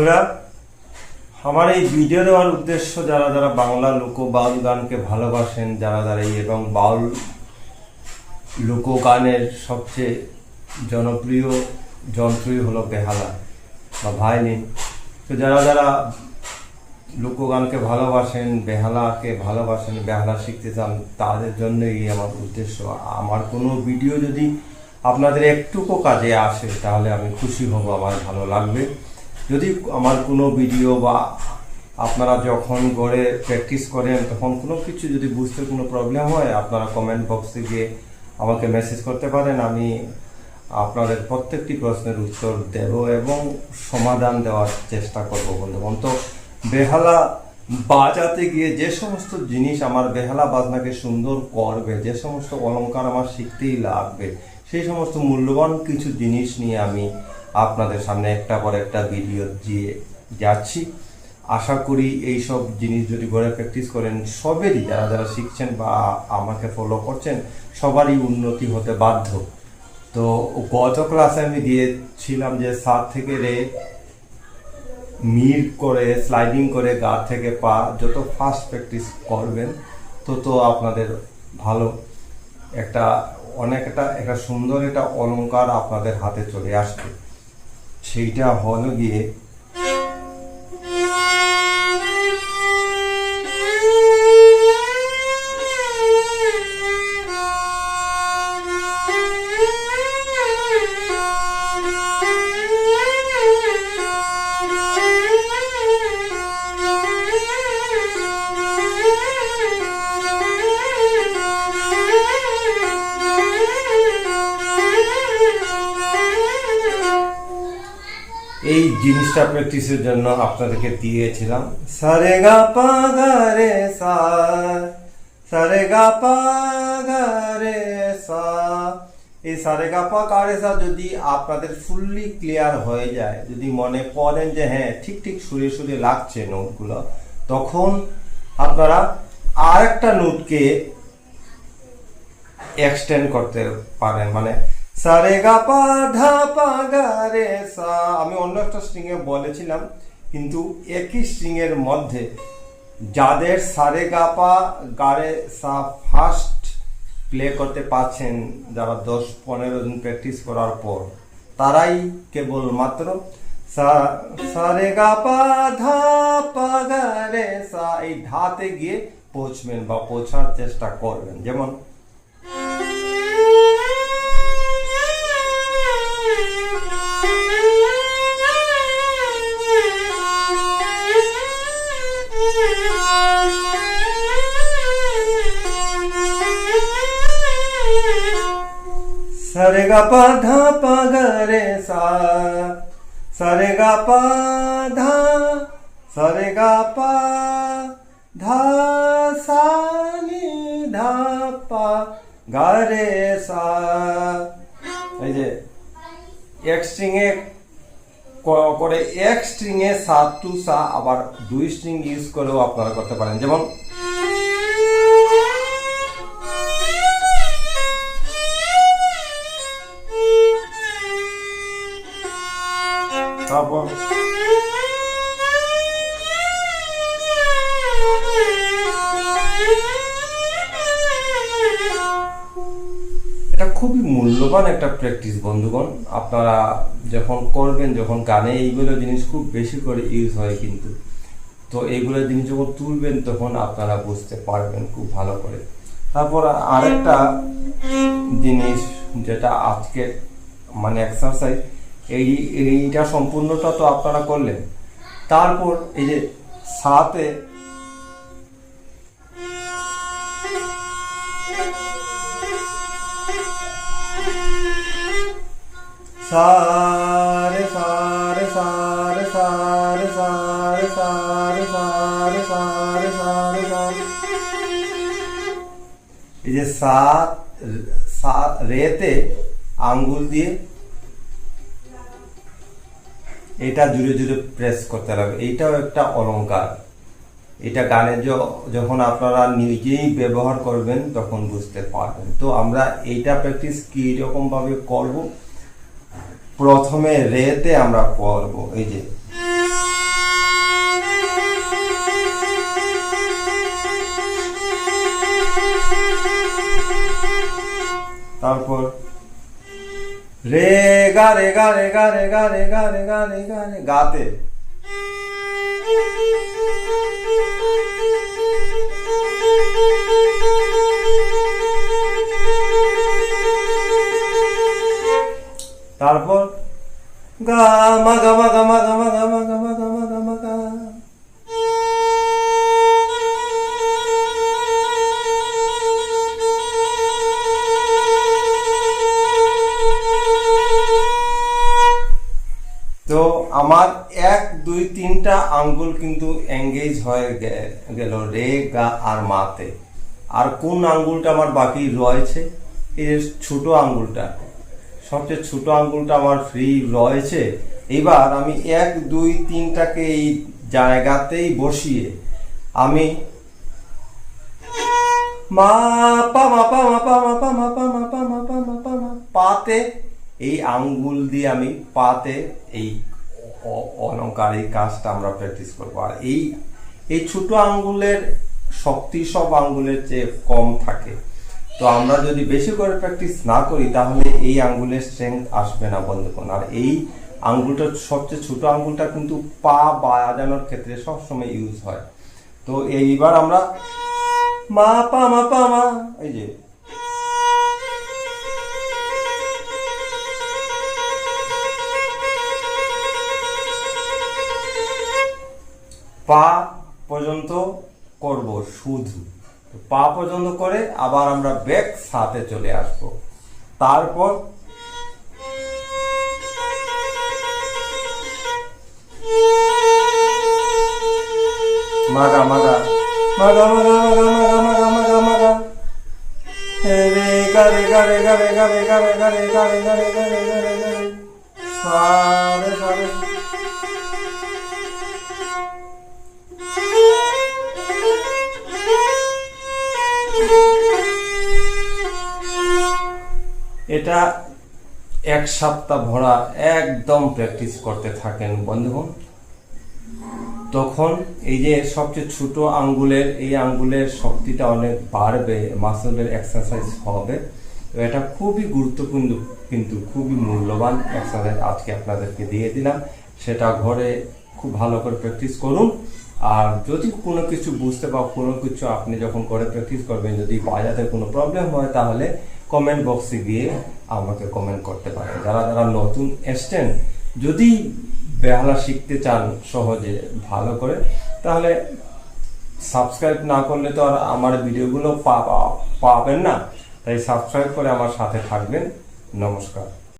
বন্ধুরা, আমার এই ভিডিও দেওয়ার উদ্দেশ্য যারা যারা বাংলা লোক বাউল গানকে ভালোবাসেন, যারা যারা এই এবং বাউল লোকগানের সবচেয়ে জনপ্রিয় যন্ত্রই হলো বেহালা বা ভায়োলিন। তো যারা যারা লোকগানকে ভালোবাসেন, বেহালাকে ভালোবাসেন, বেহালা শিখতে চান, তাদের জন্যই আমার উদ্দেশ্য। আমার কোনো ভিডিও যদি আপনাদের একটুকু কাজে আসে, তাহলে আমি খুশি হব, আমার ভালো লাগবে। যদি আমার কোনো ভিডিও বা আপনারা যখন গড়ে প্র্যাকটিস করেন, তখন কোনো কিছু যদি বুঝতে কোনো প্রবলেম হয়, আপনারা কমেন্ট বক্সে গিয়ে আমাকে মেসেজ করতে পারেন। আমি আপনাদের প্রত্যেকটি প্রশ্নের উত্তর দেব এবং সমাধান দেওয়ার চেষ্টা করব, বন্ধুগণ। তো বেহালা বাজাতে গিয়ে যে সমস্ত জিনিস আমার বেহালা বাজনাকে সুন্দর করবে, যে সমস্ত অলঙ্কার আমার শিখতেই লাগবে, সেই সমস্ত মূল্যবান কিছু জিনিস নিয়ে আমি আপনাদের সামনে একটা পর একটা ভিডিও দিয়ে যাচ্ছি। আশা করি এই সব জিনিস যদি ঘরে প্র্যাকটিস করেন, সবেরই যারা যারা শিখছেন বা আমাকে ফলো করছেন, সবারই উন্নতি হতে বাধ্য। তো গত ক্লাসে আমি দিয়েছিলাম যে সাত থেকে রে মির করে স্লাইডিং করে গা থেকে পা যত ফাস্ট প্র্যাকটিস করবেন, তত আপনাদের ভালো একটা, অনেক একটা একটা সুন্দর একটা অলংকার আপনাদের হাতে চলে আসবে। সেইটা হল গিয়ে জিনিসটা প্র্যাকটিসের জন্য আপনাদেরকে দিয়েছিলাম। সারে গা পা গা রে সা সারে। গা পা গা রে সা এই সারে গা পা গা রে সা যদি আপনাদের ফুললি ক্লিয়ার হয়ে যায়, যদি মনে করেন যে হ্যাঁ ঠিক ঠিক সুরে সুরে লাগছে নোটগুলো তখন আপনারা আর একটা নোটকে এক্সটেন্ড করতে পারেন। মানে সারে গা পা ধা পা গা রে সা। আমি অন্য একটা স্ট্রিং এ বলেছিলাম, কিন্তু একই স্ট্রিং এর মধ্যে যাদের সারে গা পা গারে সা ফার্স্ট প্লে করতে পারছেন, যারা দশ পনেরো দিন প্র্যাকটিস করার পর, তারাই কেবল মাত্র সা- সারে গা পা ধা পা গা রে সা। এই ধাতে গিয়ে পৌঁছবেন বা পৌঁছার চেষ্টা করবেন। যেমন सरे गा पा धा सा सरे गा पा धा सरे गा पा धा धा पा गे सा एक स्ट्रिंग एक स्ट्रिंग सात टू सा आर दू स्ट्रिंग यूज़ करते जमन তারপর এটা খুবই মূল্যবান একটা প্র্যাকটিস বন্ধুগণ। আপনারা যখন করবেন, যখন গানে এইগুলো জিনিস খুব বেশি করে ইউজ হয় কিন্তু, তো এইগুলো জিনিস যখন তুলবেন, তখন আপনারা বুঝতে পারবেন খুব ভালো করে। তারপর আরেকটা জিনিস যেটা আজকে মানে এক্সারসাইজ এই, এইটা সম্পূর্ণটা তো আপনারা করলেন। তারপর এই যে সাথে সারে সারে সারে সারে সারে সারে সারে সারে সারে সারে। এই যে সা সা রেতে আঙ্গুল দিয়ে এটা জুড়ে জুড়ে প্রেস করতে লাগবে এইটাও একটা অলঙ্কার এটা গানে যখন আপনারা নিজেই ব্যবহার করবেন, তখন বুঝতে পারবেন। তো আমরা এইটা প্র্যাকটিস কীরকমভাবে করব? প্রথমে রেতে আমরা করব। এই যে। তারপর রে গা রে গা রে গা রে গা রে গা রে গা রে গা, রে গাতে তারপর গা, মা গা মা গা মা গা মা গা মা, গা তো আমার এক, দুই, তিনটা আঙ্গুল কিন্তু এঙ্গেজ হয়ে গেল রে, গা আর মাতে। আর কোন আঙ্গুলটা আমার বাকি রয়েছে? এই যে ছোট আঙ্গুলটা। সবচেয়ে ছোট আঙ্গুলটা আমার ফ্রি রয়েছে। এবার আমি এক, দুই, তিনটাকে এই জায়গাতেই বসিয়ে আমি মা, পা মা পা মা পা মা পা মা পা মা পা মা পা, মা, পাতে এই আঙ্গুল দিয়ে আমি পাতে এই অ- অলংকার এই কাজটা আমরা প্র্যাকটিস করব। আর এই এই ছোটো আঙ্গুলের শক্তি সব আঙ্গুলের চেয়ে কম থাকে। তো আমরা যদি বেশি করে প্র্যাকটিস না করি, তাহলে এই আঙ্গুলের স্ট্রেংথ আসবে না বন্ধুগণ। আর এই আঙ্গুলটা, সবচেয়ে ছোট আঙ্গুলটা কিন্তু পা বাজানোর ক্ষেত্রে সবসময় ইউজ হয়। তো এইবার আমরা মা, পা মা পা মা, এই যে পা পর্যন্ত করব শুধু পা পর্যন্ত করে আবার আমরা ব্যাক সাথে চলে আসব তারপর মাগা মাগা মাগা মাগা মাগা মাগা মাগা মাগা রে গা রে গা রে গা রে গা রে গা রে গা এটা এক সপ্তাহ ভরা একদম প্র্যাকটিস করতে থাকেন বন্ধুগণ। তখন এই যে সবচেয়ে ছোট আঙ্গুলের, এই আঙ্গুলের শক্তিটা অনেক বাড়বে মাসলের এক্সারসাইজ হবে। তো এটা খুবই গুরুত্বপূর্ণ কিন্তু খুবই মূল্যবান এক্সারসাইজ আজকে আপনাদেরকে দিয়ে দিলাম। সেটা ঘরে খুব ভালো করে প্র্যাকটিস করুন। আর যদি কোনো কিছু বুঝতে বা কোনো কিছু আপনি যখন করে প্র্যাকটিস করবেন, যদি বাজাতে কোনো প্রবলেম হয়, তাহলে কমেন্ট বক্সে গিয়ে আমাকে কমেন্ট করতে পারেন। যারা যারা নতুন এসছেন, যদি বেহালা শিখতে চান সহজে, ভালো করে, তাহলে সাবস্ক্রাইব না করলে তো আর আমার ভিডিওগুলো পাবেন না। তাই সাবস্ক্রাইব করে আমার সাথে থাকবেন। নমস্কার।